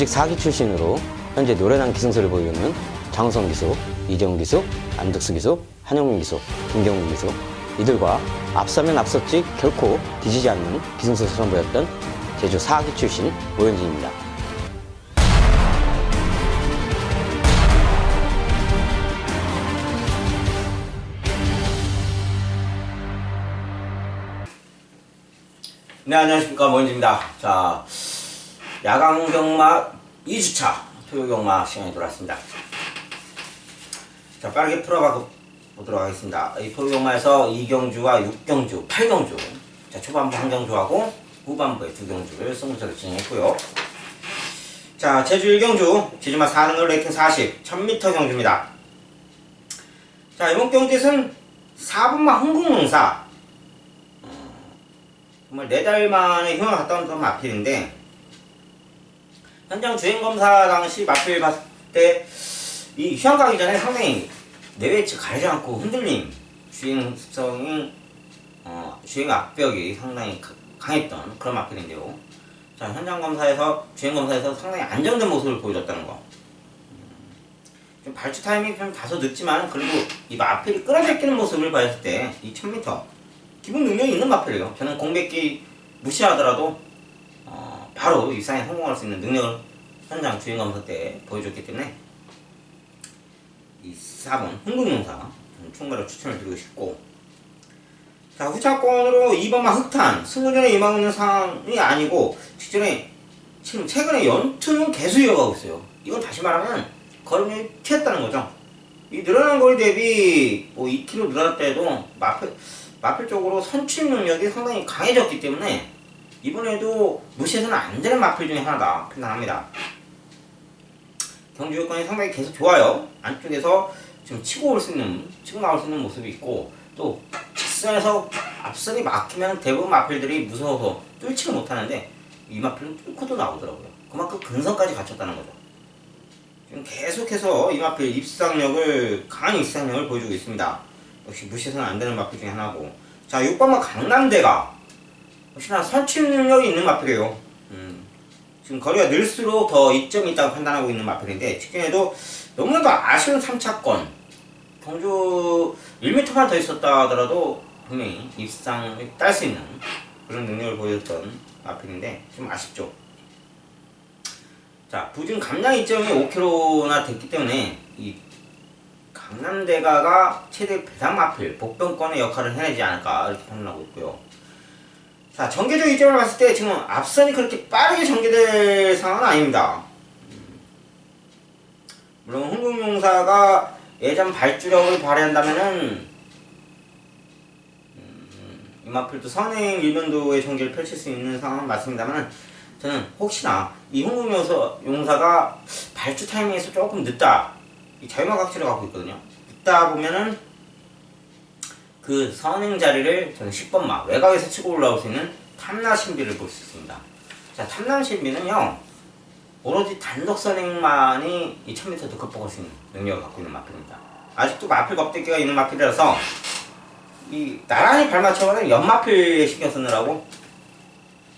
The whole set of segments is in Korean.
전직 4기 출신으로 현재 노련한 기승수를 보이고 있는 장우성 기수, 이재용 기수, 안득수 기수, 한영민 기수, 김경민 기수 이들과 앞서면 앞섰지 결코 뒤지지 않는 기승수를 선보였던 제주 4기 출신 오현진입니다. 네, 안녕하십니까. 모현진입니다. 자, 야간 경마 2주차 토요 경마 시간이 돌아왔습니다. 자, 빠르게 풀어봐 보도록 하겠습니다. 이 토요 경마에서 2경주와 6경주, 8경주. 자, 초반부 한 경주하고 후반부에 두 경주를 승부처를 진행했고요. 자, 제주 1경주, 제주마 4능을 레이팅 40, 1000m 경주입니다. 자, 이번 경주에서는 4분마 흥국농사, 정말 네달 만에 휴양을 갔다 온 그런 마필인데 현장 주행 검사 당시 마필 봤을 때 이 휴양 가기 전에 상당히 내외치 가리지 않고 흔들림 주행 습성이 어, 주행 압력이 상당히 가- 강했던 그런 마필인데요. 자 현장 검사에서 주행 검사에서 상당히 안정된 모습을 보여줬다는 거. 음, 좀 발주 타이밍이 좀 다소 늦지만 그래도 이 마필이 끌어제끼는 모습을 봤을 때 이 1000m 기본 능력이 있는 마필이에요. 저는 공백기 무시하더라도 어, 바로 일상에 성공할 수 있는 능력을 현장 주행 검사 때 보여줬기 때문에 이 4번 흥국용사 저는 충분히 추천을 드리고 싶고 자 후차권으로 2번만 흑탄 승부전에 임하고 있는 상황이 아니고 직전에 지금 최근에 연투는 계속 이어가고 있어요. 이건 다시 말하면 걸음이 튀었다는 거죠. 이 늘어난 거리 대비 뭐 2kg 늘어났다 해도 마필 마필 쪽으로 선취 능력이 상당히 강해졌기 때문에 이번에도 무시해서는 안 되는 마필 중에 하나다 판단합니다. 경주 여건이 상당히 계속 좋아요. 안쪽에서 지금 치고 올 수 있는, 치고 나올 수 있는 모습이 있고 또 직선에서 앞선이 막히면 대부분 마필들이 무서워서 뚫지를 못하는데 이 마필은 뚫고도 나오더라고요. 그만큼 근성까지 갖췄다는 거죠. 지금 계속해서 이 마필 입상력을 강한 입상력을 보여주고 있습니다. 역시 무시해서는 안 되는 마필 중에 하나고 자 6번마 강남대가 역시나 선취 능력이 있는 마필이에요. 음, 지금 거리가 늘수록 더 이점이 있다고 판단하고 있는 마필인데 직전에도 너무나도 아쉬운 3차권. 경주 1m만 더 있었다 하더라도 분명히 입상을 딸 수 있는 그런 능력을 보여줬던 마필인데 좀 아쉽죠. 자 부진 감량 이점이 5km나 됐기 때문에 이 강남대가가 최대 배당 마필 복병권의 역할을 해내지 않을까 이렇게 판단하고 있고요. 자 전개적 이점을 봤을 때 지금 앞선이 그렇게 빠르게 전개될 상황은 아닙니다. 음, 물론 흥국용사가 예전 발주력을 발휘한다면은 음, 이 마필도 선행 일변도의 전개를 펼칠 수 있는 상황은 맞습니다만 저는 혹시나 이 흥국용사가 발주 타이밍에서 조금 늦다 이 자유막 각지를 갖고 있거든요. 듣다 보면은 그 선행 자리를 저는 10번 마 외곽에서 치고 올라올 수 있는 탐나 신비를 볼 수 있습니다. 자, 탐나 신비는요. 오로지 단독 선행만이 이 1000m도 극복할 수 있는 능력을 갖고 있는 마필입니다. 아직도 마필 겁대기가 있는 마필이라서 이 나란히 발맞춰가는 연마필에 신경 쓰느라고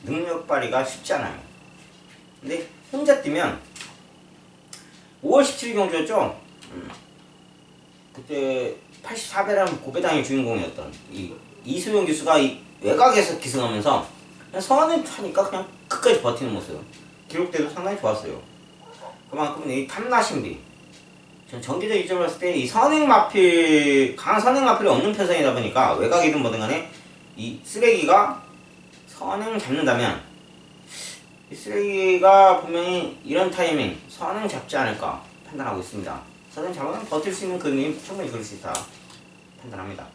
능력 발휘가 쉽지 않아요. 근데 혼자 뛰면 5월 17일 경주였죠? 음. 그때 84배라는 고배당의 주인공이었던 이 이소영 기수가 이 외곽에서 기승하면서 선을 타니까 그냥 끝까지 버티는 모습 기록대도 상당히 좋았어요. 그만큼 이 탐나신비 전 전기적 이점을 봤을 때 이 선행 마필 강한 선행 마필이 없는 편성이다 보니까 외곽이든 뭐든 간에 이 쓰레기가 선행 잡는다면 이 쓰레기가 분명히 이런 타이밍 선행 잡지 않을까 판단하고 있습니다. 선행 잡으면 버틸 수 있는 그림이 충분히 그릴 수 있다 판단합니다.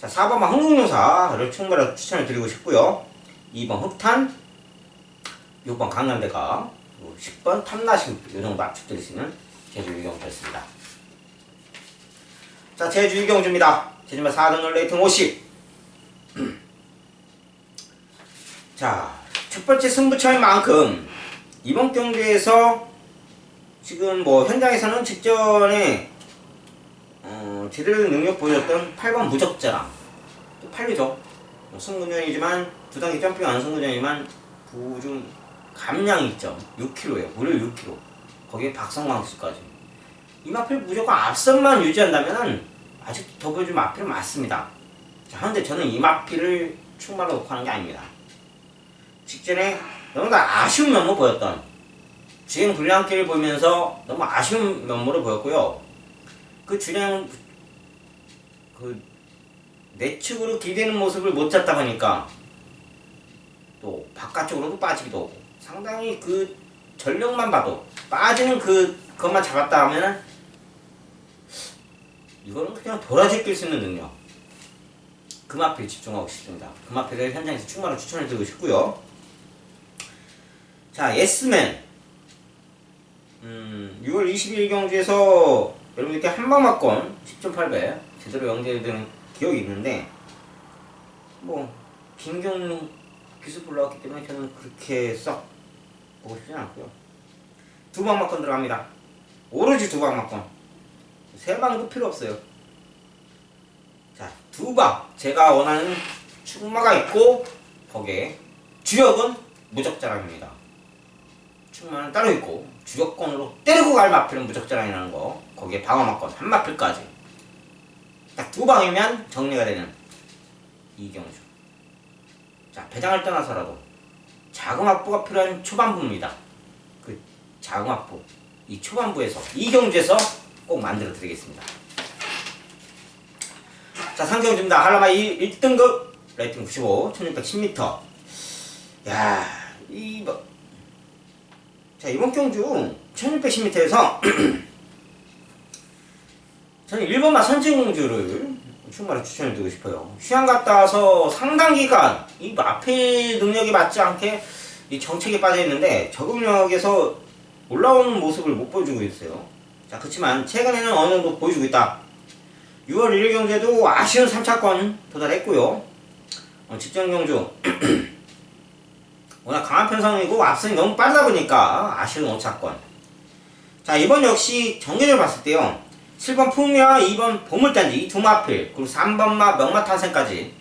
자 4번만 흥국용사를 충분히 추천을 드리고 싶고요. 2번 흑탄 6번 강남대가 그리고 10번 탐나심 이 정도 압축드릴 수 있는 제주 유경주였습니다. 자 제주 유경주입니다. 제주만 4등을 레이팅 50 자, 첫 번째 승부처인 만큼 이번 경기에서 지금 뭐 현장에서는 직전에 어, 된 능력 보여줬던 8번 무적자랑 또 8위죠. 뭐 승부전이지만 두 단계 점핑 안 승부전이지만 부중 감량 있죠. 6kg예요. 무려 6kg. 거기에 박성광수까지. 이 마필 무조건 앞선만 유지한다면은 아직 더 보여줄 마필은 맞습니다. 자, 그런데 저는 이 마필을 충마로 놓고 하는 게 아닙니다. 직전에 너무나 아쉬운 면모 보였던 주행 불량길을 보이면서 너무 아쉬운 면모를 보였고요. 그 주행 그 내측으로 기대는 모습을 못 잡다 보니까 또 바깥쪽으로도 빠지기도 하고 상당히 그 전력만 봐도 빠지는 그 것만 잡았다 하면은 이거는 그냥 도라지 낄수 있는 능력 금화필 집중하고 싶습니다. 금화필을 현장에서 충분히 추천해 드리고 싶고요. 자, 예스맨. 음, 6월 22일 경주에서 여러분들께 한방맞건 10.8배 제대로 연결되는 기억이 있는데 뭐 김경민 기습 올라왔기 때문에 저는 그렇게 썩 보고 싶진 않고요. 두 방 맞건 들어갑니다. 오로지 두 방 맞건. 세 방도 필요 없어요. 자, 두 방. 제가 원하는 축마가 있고 거기에 주력은 무적자랑입니다. 축마는 따로 있고 주력권으로 때리고 갈 마필은 무적자랑이라는 거. 거기에 방어 맞건 한 마필까지. 딱 두 방이면 정리가 되는 이경주. 자, 배장을 떠나서라도 자금 확보가 필요한 초반부입니다. 그 자금 확보. 이 초반부에서 이경주에서 꼭 만들어 드리겠습니다. 자, 상경주입니다. 할라마 1, 1등급 레이팅 95, 1610m. 야, 이 뭐. 자, 이번 경주 1610m에서 저는 1번마 선진공주를 충분히 추천해드리고 싶어요. 휴양 갔다 와서 상당 기간 이 앞에 능력이 맞지 않게 이 정책에 빠져 있는데 적응력에서 올라오는 모습을 못 보여주고 있어요. 자 그렇지만 최근에는 어느 정도 보여주고 있다. 6월 1일 경주에도 아쉬운 3차권 도달했고요. 어, 직전 경주 워낙 강한 편성이고 앞선이 너무 빠르다 보니까 아쉬운 5차권. 자 이번 역시 정계를 봤을 때요. 7번 풍미와 2번 보물단지 이두 마필 그리고 3번 마 명마탄생까지.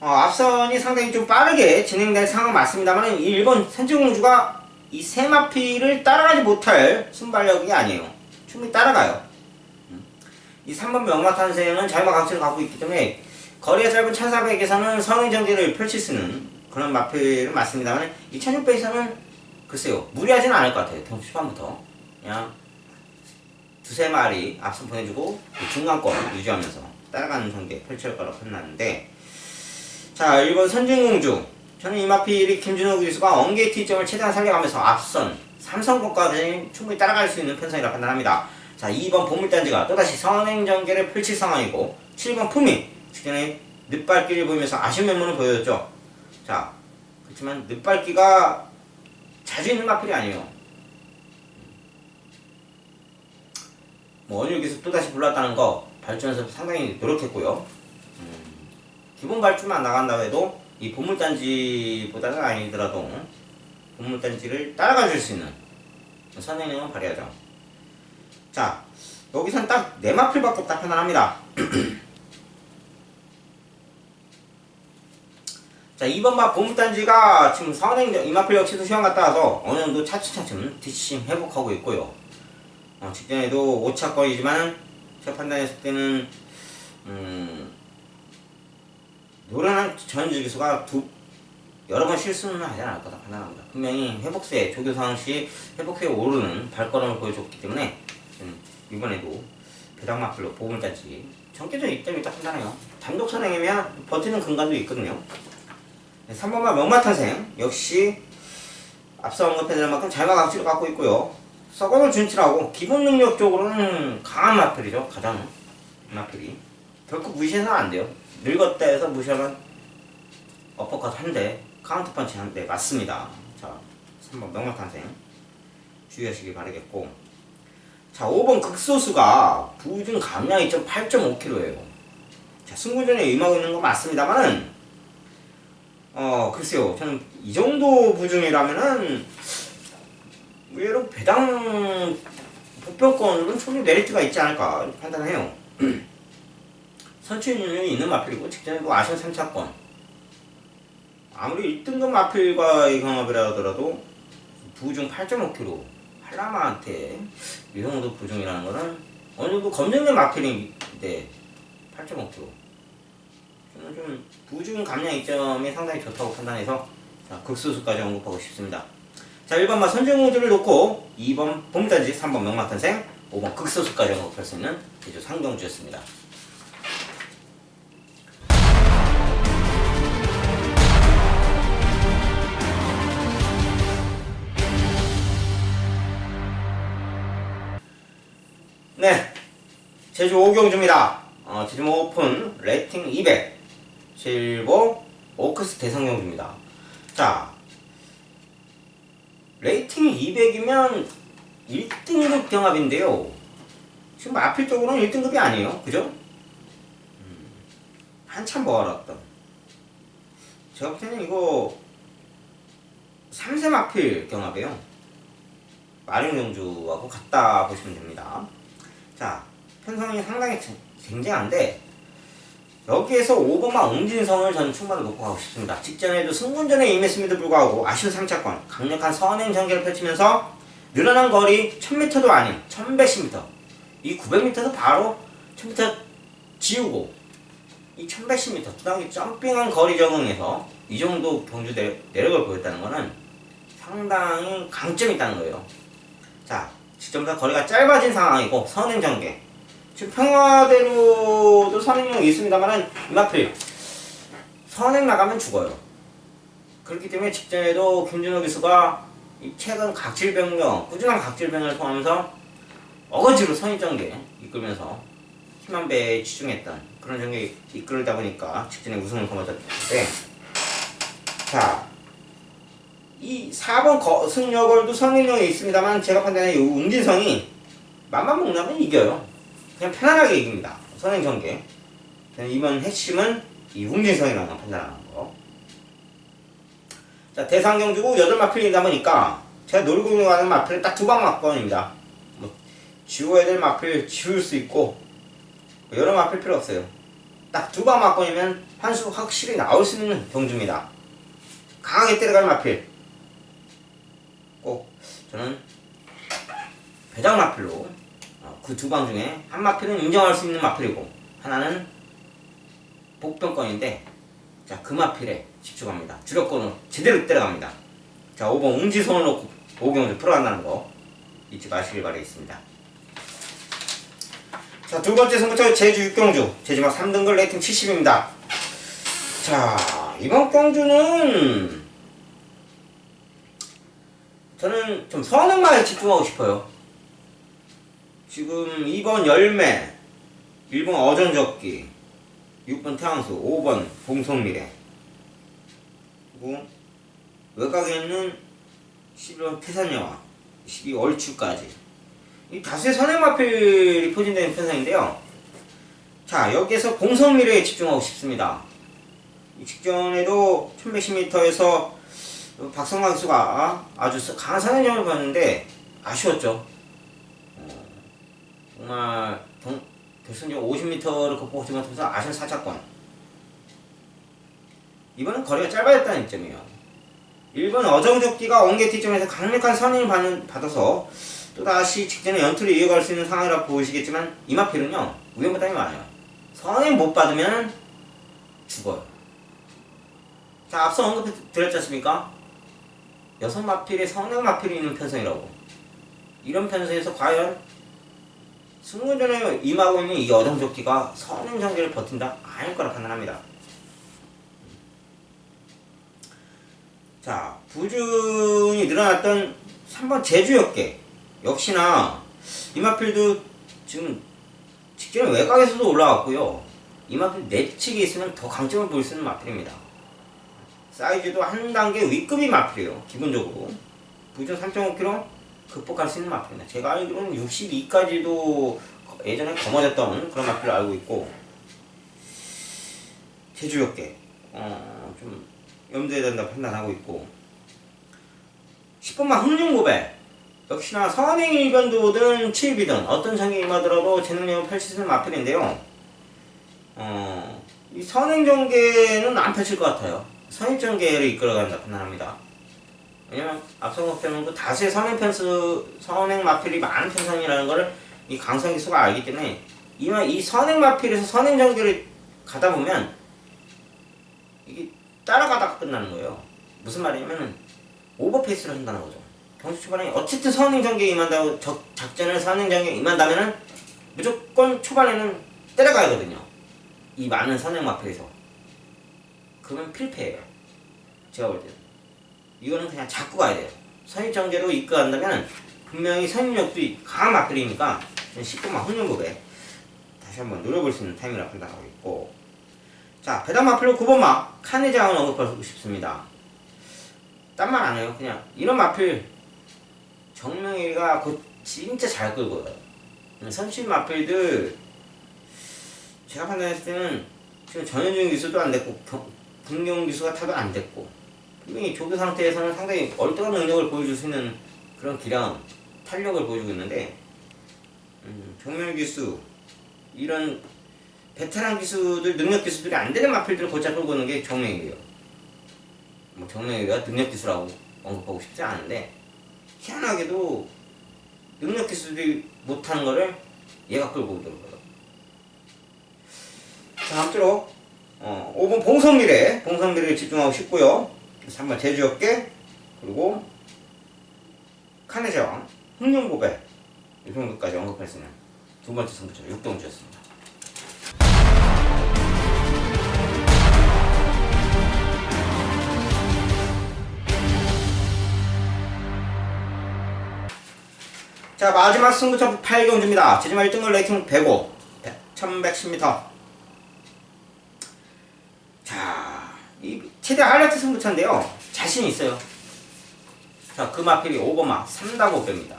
어, 앞선이 상당히 좀 빠르게 진행된 상황 맞습니다만 이 1번 선지공주가 이 세 마필을 따라가지 못할 순발력이 아니에요. 충분히 따라가요. 음. 이 3번 명마탄생은 자유마 강체를 갖고 있기 때문에 거리가 짧은 1400에서는 성행전기를 펼칠 수 있는 그런 마필은 맞습니다만 이 1600에서는 글쎄요 무리하지는 않을 것 같아요. 초반부터. 그냥 두세 마리 앞선 보내주고 그 중간권 유지하면서 따라가는 전개 펼칠 거라고 판단하는데 자 1번 선진공주 저는 이마필이 김준호 기수가 언게이트 점을 최대한 살려가면서 앞선 삼성권까지 충분히 따라갈 수 있는 편성이라 판단합니다. 자 2번 보물단지가 또다시 선행 전개를 펼칠 상황이고 7번 품이 직전에 늦발길을 보이면서 아쉬운 면모를 보여줬죠. 자 그렇지만 늦발기가 자주 있는 마필이 아니에요 뭐 원율 기술 또다시 불렀다는 거 발전해서 상당히 노력했고요. 음, 기본 발주만 나간다 해도 이 보물단지보다는 아니더라도 보물단지를 따라가 줄 수 있는 선행력을 발휘하죠. 자, 여기선 딱 네마필밖에 없다 판단합니다. 자, 2번 마 보물단지가 지금 선행 이마필 역시도 시험 갔다 와서 어느 정도 차츰차츰 뒷심 회복하고 있고요. 어, 직전에도 오차거리지만 제가 판단했을 때는 음, 노련한 전주기수가 두 여러 번 실수는 하지 않을 거다 판단합니다. 분명히 회복세 조교상 시 회복세에 오르는 발걸음을 보여줬기 때문에 음, 이번에도 배당마플로 보물단지 전개적 입점이 있다 판단해요. 단독 선행이면 버티는 근간도 있거든요. 3번마 명마탄생 역시 앞서 언급해드린 만큼 잘막 악취를 갖고 있고요. 서건을 준치라고 기본 능력적으로는 강한 마필이죠 가장 마필이. 결코 무시해서는 안 돼요. 늙었다 해서 무시하면 어퍼컷 한 대 카운터 펀치 한 대 맞습니다. 자 3번 명락탄생. 주의하시기 바라겠고. 자 5번 극소수가 부중 감량이 8.5kg예요. 자 승부전에 임하고 있는 거 맞습니다만은 어 글쎄요. 저는 이 정도 부중이라면은 의외로 배당 보편권으로는 충분히 메리트가 있지 않을까 판단해요. 선취율이 있는 마필이고 직전에도 아시아 3차권 아무리 1등급 마필과의 경합이라 하더라도 부중 8.5kg 한라마한테 이 정도 부중이라는 거는 어느 정도 검증된 마필인데 8.5kg 저는 좀 부중 감량 이점이 상당히 좋다고 판단해서 자, 극소수까지 언급하고 싶습니다. 자 1번만 선정우들을 놓고 2번 봄단지 3번 명마탄생 5번 극소수까지 언급할 수 있는 제주 상경주였습니다. 네, 제주 오경주입니다. 어, 제주 오픈 레이팅 200 실버 오크스 대성경주입니다. 자, 레이팅 200이면 1등급 경합인데요. 지금 마필 쪽으로는 1등급이 아니에요. 그죠? 음, 한참 모아놨던. 제가 볼 때는 이거 3세 마필 경합이에요. 마룡경주하고 같다 보시면 됩니다. 자, 편성이 상당히 쟁- 쟁쟁한데 여기에서 5번만 옹진성을 저는 충분히 놓고 가고 싶습니다. 직전에도 승군전에 임했음에도 불구하고 아쉬운 3차권, 강력한 선행 전개를 펼치면서 늘어난 거리 1000m도 아닌 1110m 이 900m도 바로 1000m 지우고 이 1110m 두당기 점핑한 거리 적응에서 이 정도 경주 내, 내력을 보였다는 거는 상당히 강점이 있다는 거예요. 자, 직전보다 거리가 짧아진 상황이고 선행 전개 지금 평화대로도 선행용이 있습니다만은 이마필 선행 나가면 죽어요. 그렇기 때문에 직전에도 김준호 기수가 이 최근 각질 변경, 꾸준한 각질 변경을 통하면서 어거지로 선입 전개 이끌면서 힘한 배에 치중했던 그런 전개 이끌다 보니까 직전에 우승을 거머쥐었는데 자, 이 4번 거, 승여걸도 선행용이 있습니다만 제가 판단해 이 웅진성이 맘만 먹나면 이겨요. 그냥 편안하게 이깁니다. 선행 전개. 이번 핵심은 이 웅진성이라는 판단하는 거. 자, 대상경 주고 8마필이다 보니까 제가 놀고 있는 가는 마필은 딱 두방 맞건입니다. 뭐, 지워야 될 마필 지울 수 있고, 여러 마필 필요 없어요. 딱 두방 맞건이면 한 수 확실히 나올 수 있는 경주입니다. 강하게 때려갈 마필. 꼭 저는 배당 마필로 그두방 중에 한 마필은 인정할 수 있는 마필이고 하나는 복병권인데 자 그 마필에 집중합니다. 주력권으로 제대로 때려갑니다. 자 5번 웅지선을 놓고 오경주 풀어간다는 거 잊지 마시길 바라겠습니다. 자 두 번째 승부처 제주 육경주 제주막 3등급 레이팅 70입니다. 자 이번 경주는 저는 좀 선행만에 집중하고 싶어요. 지금 2번 열매, 1번 어전적기, 6번 태양수, 5번 봉성미래, 그리고 외곽에는 11번 태산여화, 12 얼추까지 이 다수의 선행마필이 포진되는 편성인데요. 자 여기에서 봉성미래에 집중하고 싶습니다. 이 직전에도 1110m에서 박성광 수가 아주 강한 선행점을 보였는데 아쉬웠죠. 어, 정말 경, 결승전 50m를 극복하지 못해서 아쉬운 4차권. 이번은 거리가 짧아졌다는 점이에요. 1번 어정적기가 원게티점에서 강력한 선임을 받아서 또다시 직전에 연투를 이어갈 수 있는 상황이라 보시겠지만 이마필은요 위험부담이 많아요. 선임 못 받으면 죽어요. 자 앞서 언급해 드렸지 않습니까? 여섯 마필에 성능 마필이 있는 편성이라고. 이런 편성에서 과연 승무전에 임하고 있는 이 어정조끼가 선행 전개를 버틴다? 아닐 거라 판단합니다. 자, 부준이 늘어났던 3번 제주역계. 역시나 이마필도 지금 직전에 외곽에서도 올라왔고요. 이마필 내측에 있으면 더 강점을 보일 수 있는 마필입니다. 사이즈도 한 단계 위급인 마필이에요. 기본적으로. 부준 3.5kg 극복할 수 있는 마필입니다. 제가 알기로는 62까지도 예전에 거머졌던 그런 마필을 알고 있고 제주역계 어, 좀 염두에 된다 판단하고 있고 10번만 흥룡고백 역시나 선행 일변도든 칠비든 어떤 상에 임하더라도 제 능력을 펼칠 수 있는 마필인데요 어, 이 선행 전개는 안 펼칠 것 같아요 선입전개를 이끌어간다 판단합니다. 왜냐면 앞서 목표는 그 다수의 선행 편수, 선행 마필이 많은 편성이라는 거를 이 강성 기수가 알기 때문에 이만 이 선행 마필에서 선행 전개를 가다 보면 이게 따라가다가 끝나는 거예요. 무슨 말이냐면은 오버페이스를 한다는 거죠. 경주 초반에 어쨌든 선행 전개에 임한다고 적, 작전을 선행 전개에 임한다면은 무조건 초반에는 때려가야 거든요. 이 많은 선행 마필에서. 그러면 필패예요. 제가 볼 때는. 이거는 그냥 잡고 가야 돼요. 선입 전개로 이끌어간다면 분명히 선입력도 강한 마필이니까 19만 흥룡급에 다시 한번 노려볼 수 있는 타이밍이라 판단하고 있고 자 배당 마필로 9번마 카네장을 언급하고 싶습니다. 딴 말 안 해요. 그냥 이런 마필 정명이가 곧 진짜 잘 끌고요. 선심 마필들 제가 판단했을 때는 지금 전현중 기수도 안 됐고 경- 김경 기수가 타도 안 됐고 분명히 조교 상태에서는 상당히 얼떨한 능력을 보여줄 수 있는 그런 기량 탄력을 보여주고 있는데 음, 정명 기수 이런 베테랑 기수들 능력 기수들이 안 되는 마필들을 곧잘 끌고 오는 게 정명이에요. 뭐 정명이가 능력 기수라고 언급하고 싶지 않은데 희한하게도 능력 기수들이 못하는 거를 얘가 끌고 오더라고요. 자, 아무쪼록 어, 5번 봉성미래, 봉성미래를 집중하고 싶고요. 3번 제주역계, 그리고 카네제왕, 흥룡고배 이 정도까지 있는 두 번째 선수죠. 육동주였습니다. 자 마지막 승부처 8경주입니다. 제주마 1등급 레이팅 105, 1110m. 자, 이 최대 하이라이트 승부처인데요. 자신 있어요. 자, 그 마필이 5번마 3다고배입니다.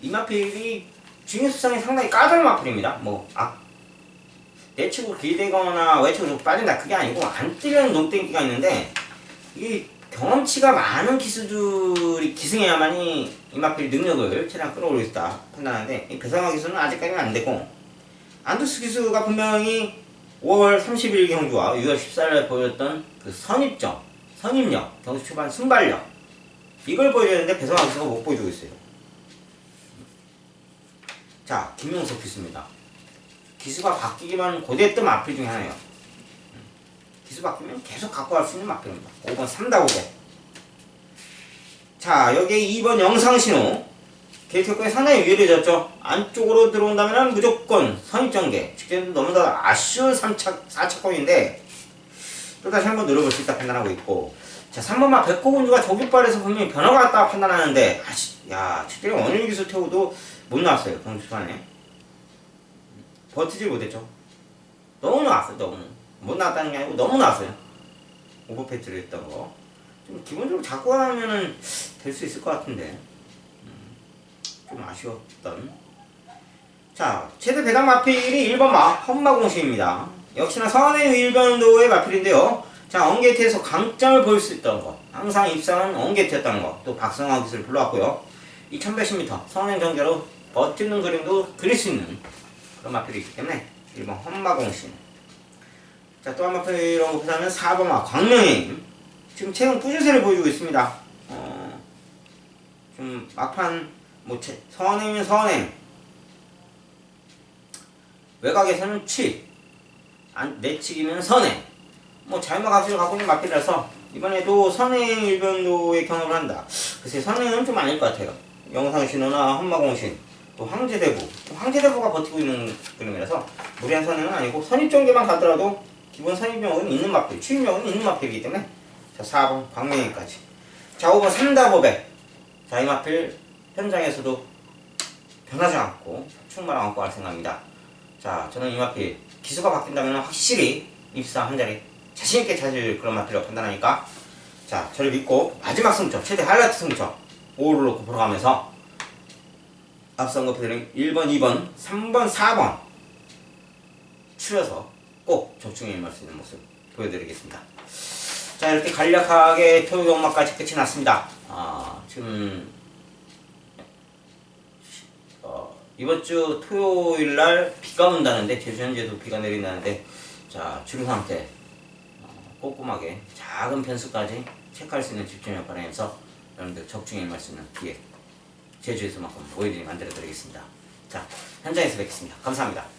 이 마필이 중요수상이 상당히 까다로운 마필입니다. 뭐, 아, 내측으로 기대거나 외측으로 빠진다. 그게 아니고 안 뛰려는 농땡기가 있는데 이 경험치가 많은 기수들이 기승해야만이 이 마필 능력을 최대한 끌어올릴 수 있다 판단하는데 이 배상화 기수는 아직까지는 안 되고 안두스 기수가 분명히 5월 30일 경주와 6월 14일에 보였던 그 선입점, 선입력, 경주 초반 순발력 이걸 보여줬는데 배상화 기수가 못 보여주고 있어요. 자, 김용석 기수입니다. 기수가 바뀌기만 고대했던 마필 중에 하나예요. 기수 바뀌면 계속 갖고 갈 수 있는 마필입니다. 5번 3다고개. 자, 여기에 2번 영상신호. 게이트권이 상당히 유리해졌죠. 안쪽으로 들어온다면 무조건 선입전개. 직전 너무나 아쉬운 3차, 4차권인데 또다시 한번 노려볼 수 있다 판단하고 있고 자, 3번마 백호군주가 조깃발에서 분명히 변화가 왔다 판단하는데 아씨, 야, 최대 원일 기술 태우도 못 나왔어요. 경주판에. 버티지 못했죠. 너무 나왔어요, 너무. 못 나왔다는 게 아니고 너무 나왔어요. 오버패트를 했던 거. 좀 기본적으로 잡고 가면은 될 수 있을 것 같은데. 음, 좀 아쉬웠던. 자, 최대 배당 마필이 1번 마, 험마공시입니다. 역시나 선의 일변도의 마필인데요. 자, 언게이트에서 강점을 보일 수 있던 것. 항상 입상은 언게이트였다는 것. 또 박성화 기술을 불러왔고요. 2110m 선행 전개로 버티는 그림도 그릴 수 있는 그런 마필이 있기 때문에 1번 험마공신. 자, 또 한 마필이라고 보자면 4번 마 광명임. 지금 최근 꾸준세를 보여주고 있습니다. 어, 좀 막판 뭐 제- 선행이면 선행. 외곽에서는 7. 안, 내치기면 선행. 뭐 자유마 각시를 갖고 있는 마필이라서 이번에도 선행 일변도의 경험을 한다. 글쎄 선행은 좀 아닐 것 같아요. 영상신호나 험마공신, 또 황제대부. 황제대부가 버티고 있는 그림이라서 무리한 선행은 아니고 선입전개만 가더라도 기본 선입력은 있는 마필, 추입력은 있는 마필이기 때문에 자 4번 광명이까지. 자 5번 삼다보백. 자이 마필 현장에서도 변하지 않고 충만 안고 갈 생각입니다. 자 저는 이 마필 기수가 바뀐다면 확실히 입사 한 자리 자신 있게 찾을 그런 마필이라고 판단하니까 자 저를 믿고 마지막 승점 최대 하이라이트 승점 5를 놓고 보러 가면서 앞선 것들은 1번, 2번, 3번, 4번 추려서 꼭 적중에 임할 수 있는 모습 보여드리겠습니다. 자 이렇게 간략하게 토요 경마까지 끝이 났습니다. 아 지금 어, 이번 주 토요일 날 비가 온다는데 제주 현재도 비가 내린다는데 자 주루 상태 어, 꼼꼼하게 작은 변수까지 체크할 수 있는 집중력 발휘해서 여러분들 적중에 임할 수 있는 기회 제주에서만큼 모이들이 만들어 드리겠습니다. 자 현장에서 뵙겠습니다. 감사합니다.